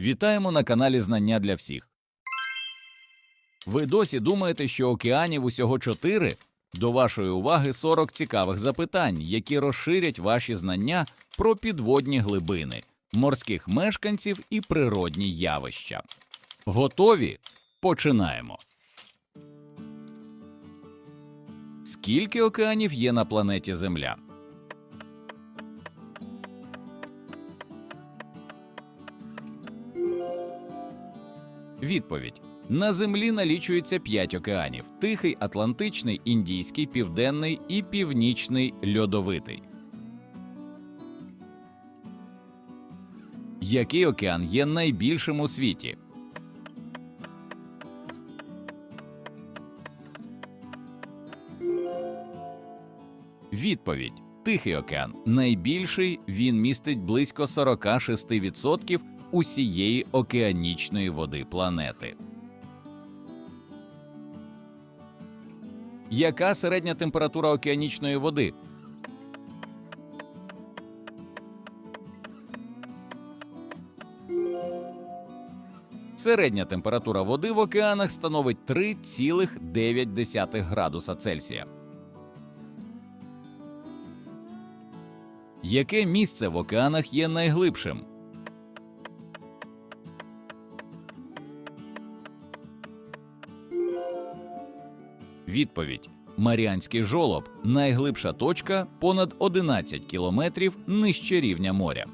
Вітаємо на каналі Знання для всіх. Ви досі думаєте, що океанів усього чотири? До вашої уваги 40 цікавих запитань, які розширять ваші знання про підводні глибини, морських мешканців і природні явища. Готові? Починаємо. Скільки океанів є на планеті Земля? Відповідь: на землі налічується 5 океанів: Тихий, Атлантичний, Індійський, Південний і Північний льодовитий. Який океан є найбільшим у світі? Відповідь: Тихий океан найбільший. Він містить близько 46% усієї океанічної води планети. Яка середня температура океанічної води? Середня температура води в океанах становить 3,9 градуса Цельсія. Яке місце в океанах є найглибшим? Відповідь: Маріанський жолоб найглибша точка понад 11 кілометрів нижче рівня моря.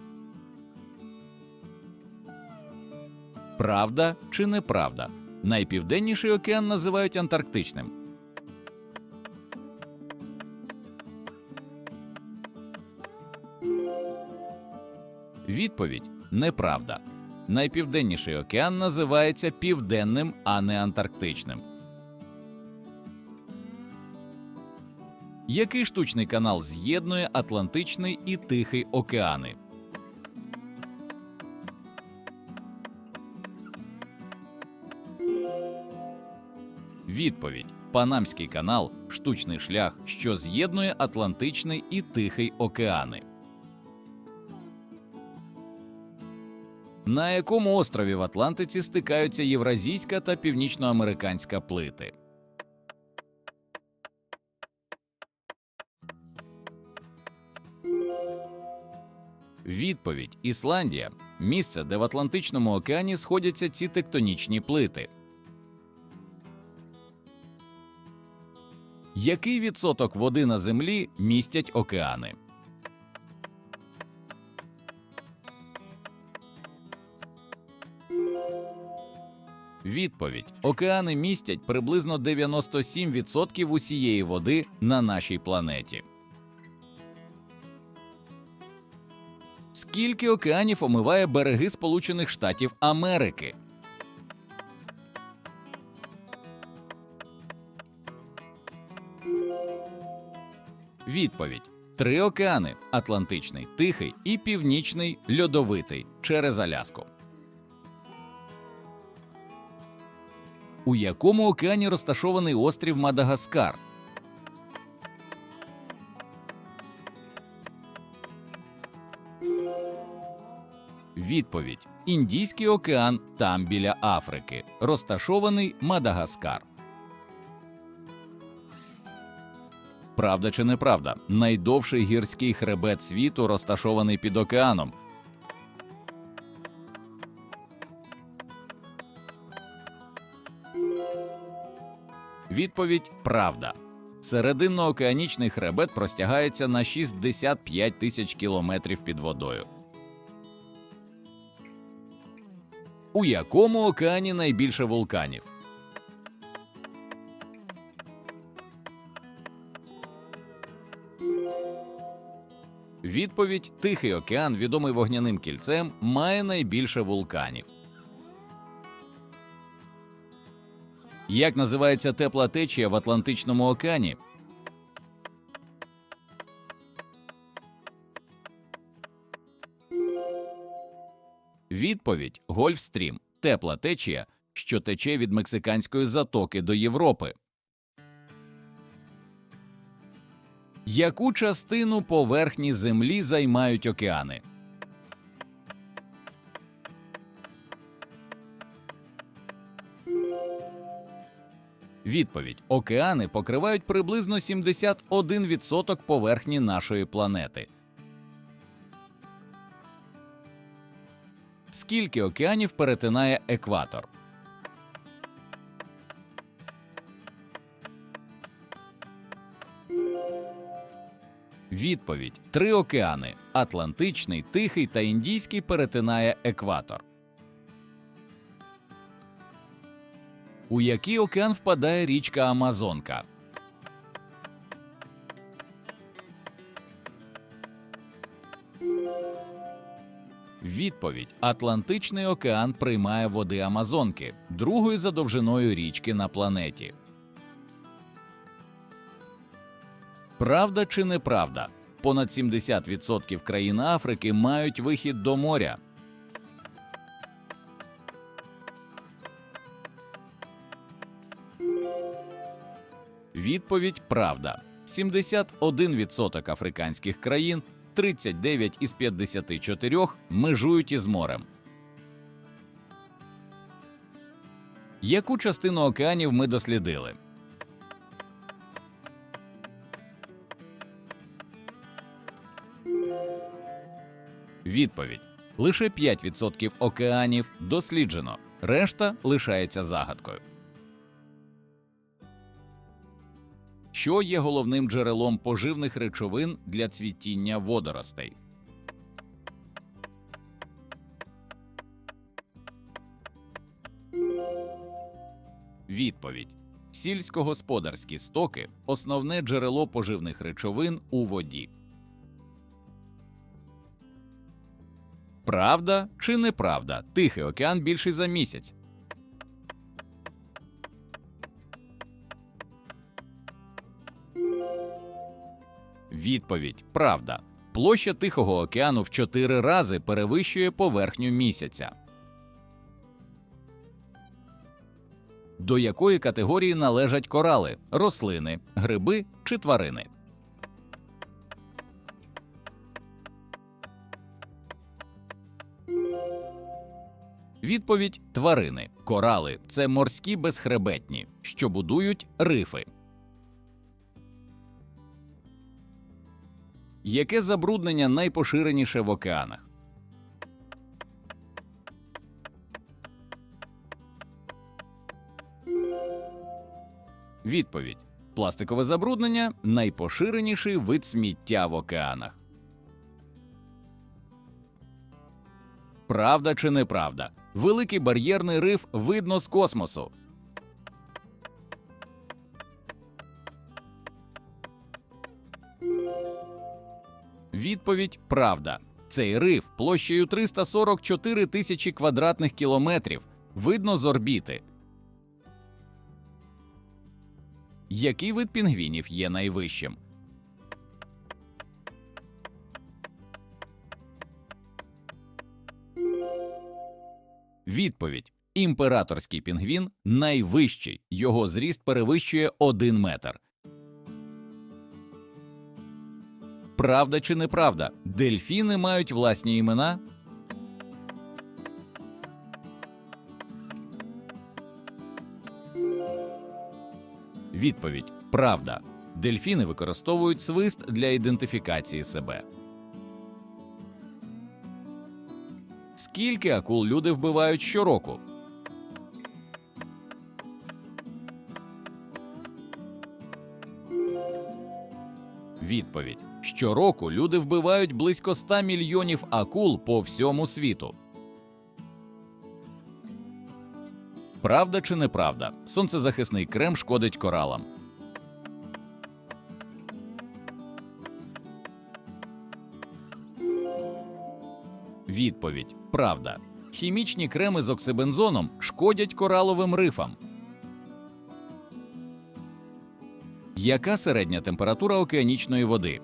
Правда чи неправда? Найпівденніший океан називають Антарктичним. Відповідь неправда. Найпівденніший океан називається Південним, а не Антарктичним. Який штучний канал з'єднує Атлантичний і Тихий океани? Відповідь: Панамський канал штучний шлях, що з'єднує Атлантичний і Тихий океани. На якому острові в Атлантиці стикаються євразійська та північноамериканська плити? Відповідь Ісландія місце, де в Атлантичному океані сходяться ці тектонічні плити. Який відсоток води на землі містять океани? Відповідь: океани містять приблизно 97% усієї води на нашій планеті. Скільки океанів омиває береги Сполучених Штатів Америки? Відповідь: три океани: Атлантичний, Тихий і Північний льодовитий через Аляску. У якому океані розташований острів Мадагаскар? Відповідь: Індійський океан там біля Африки, розташований Мадагаскар. Правда чи неправда? Найдовший гірський хребет світу розташований під океаном. Відповідь правда. Серединно-океанічний хребет простягається на 65 тисяч кілометрів під водою. У якому океані найбільше вулканів? Відповідь Тихий океан, відомий вогняним кільцем, має найбільше вулканів. Як називається тепла течія в Атлантичному океані? Відповідь Гольфстрім, тепла течія, що тече від мексиканської затоки до Європи. Яку частину поверхні землі займають океани? Відповідь океани покривають приблизно 71% поверхні нашої планети. Скільки океанів перетинає екватор? Відповідь: три океани Атлантичний, Тихий та Індійський перетинає екватор. У який океан впадає річка Амазонка? Відповідь: Атлантичний океан приймає води Амазонки, другої за довжиною річки на планеті. Правда чи неправда? Понад 70% країн Африки мають вихід до моря. Відповідь правда. 71% африканських країн, 39 із 54 межують із морем. Яку частину океанів ми дослідили? Відповідь: лише 5% океанів досліджено, решта лишається загадкою. Що є головним джерелом поживних речовин для цвітіння водоростей? Відповідь: сільськогосподарські стоки основне джерело поживних речовин у воді. Правда чи неправда? Тихий океан більший за місяць. Відповідь правда. Площа Тихого океану в 4 рази перевищує поверхню місяця. До якої категорії належать корали рослини, гриби чи тварини? Відповідь тварини. Корали це морські безхребетні, що будують рифи. Яке забруднення найпоширеніше в океанах? Відповідь: пластикове забруднення найпоширеніший вид сміття в океанах. Правда чи неправда? Великий бар'єрний риф видно з космосу. Відповідь правда. Цей риф площею 344 тисячі квадратних кілометрів видно з орбіти. Який вид пінгвінів є найвищим? Відповідь: імператорський пінгвін найвищий. Його зріст перевищує 1 метр. Правда чи неправда? Дельфіни мають власні імена? Відповідь: Правда. Дельфіни використовують свист для ідентифікації себе. Скільки акул люди вбивають щороку? Відповідь: щороку люди вбивають близько 100 мільйонів акул по всьому світу. Правда чи неправда? Сонцезахисний крем шкодить коралам. Відповідь: Правда. Хімічні креми з оксибензоном шкодять кораловим рифам. Яка середня температура океанічної води?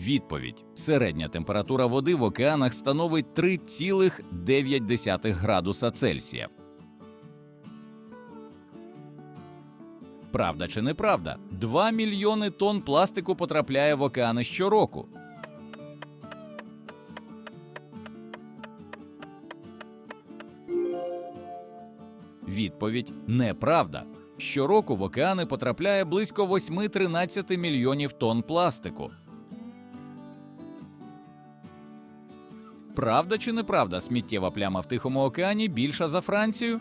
Відповідь: середня температура води в океанах становить 3,9 градуса Цельсія. Правда чи неправда? 2 мільйони тонн пластику потрапляє в океани щороку. Відповідь неправда. Щороку в океани потрапляє близько 8-13 мільйонів тонн пластику. Правда чи неправда, сміттєва пляма в Тихому океані більша за Францію?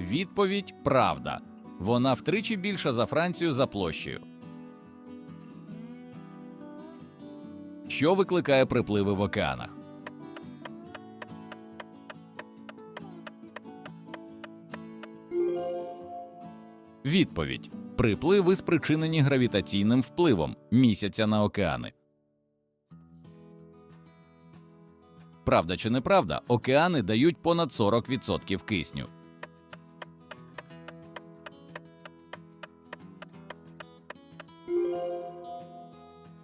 Відповідь правда. Вона втричі більша за Францію за площею. Що викликає припливи в океанах? Відповідь: припливи спричинені гравітаційним впливом місяця на океани. Правда чи неправда, океани дають понад 40% кисню.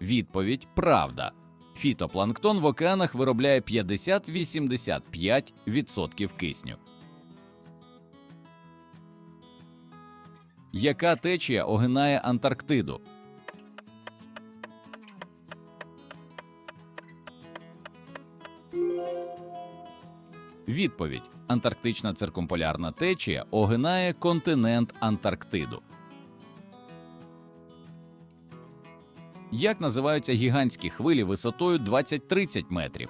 Відповідь правда. Фітопланктон в океанах виробляє 50-85% кисню. Яка течія огинає Антарктиду? Відповідь: Антарктична циркумполярна течія огинає континент Антарктиду. Як називаються гігантські хвилі висотою 20-30 метрів?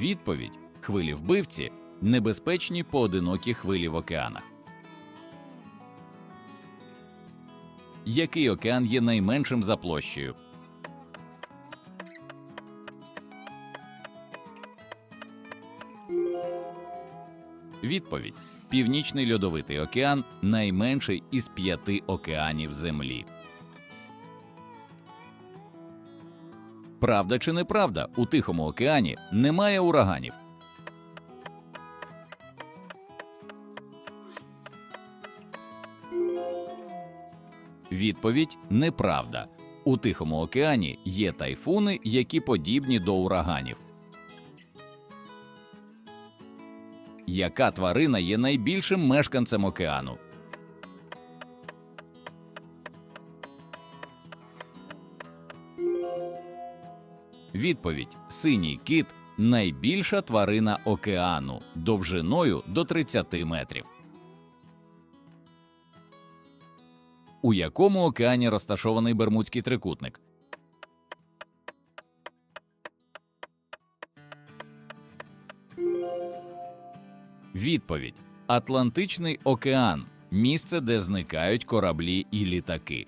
Відповідь: хвилі вбивці небезпечні поодинокі хвилі в океанах. Який океан є найменшим за площею? Відповідь: Північний льодовитий океан найменший із п'яти океанів Землі. Правда чи неправда, у Тихому океані немає ураганів. Відповідь неправда. У Тихому океані є тайфуни, які подібні до ураганів. Яка тварина є найбільшим мешканцем океану? Відповідь: синій кит найбільша тварина океану довжиною до 30 метрів. У якому океані розташований Бермудський трикутник? Відповідь: Атлантичний океан місце, де зникають кораблі і літаки.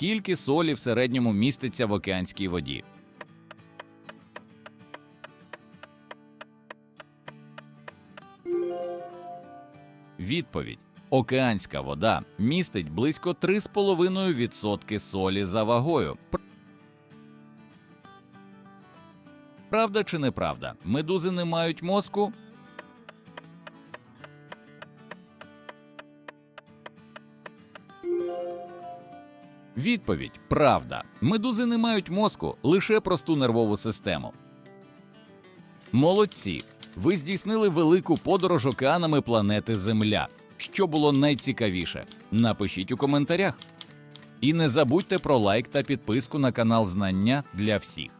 Скільки солі в середньому міститься в океанській воді? Відповідь: Океанська вода містить близько 3,5% солі за вагою. Пр- Правда чи неправда? Медузи не мають мозку? Відповідь правда. Медузи не мають мозку, лише просту нервову систему. Молодці. Ви здійснили велику подорож океанами планети Земля. Що було найцікавіше? Напишіть у коментарях. І не забудьте про лайк та підписку на канал Знання для всіх.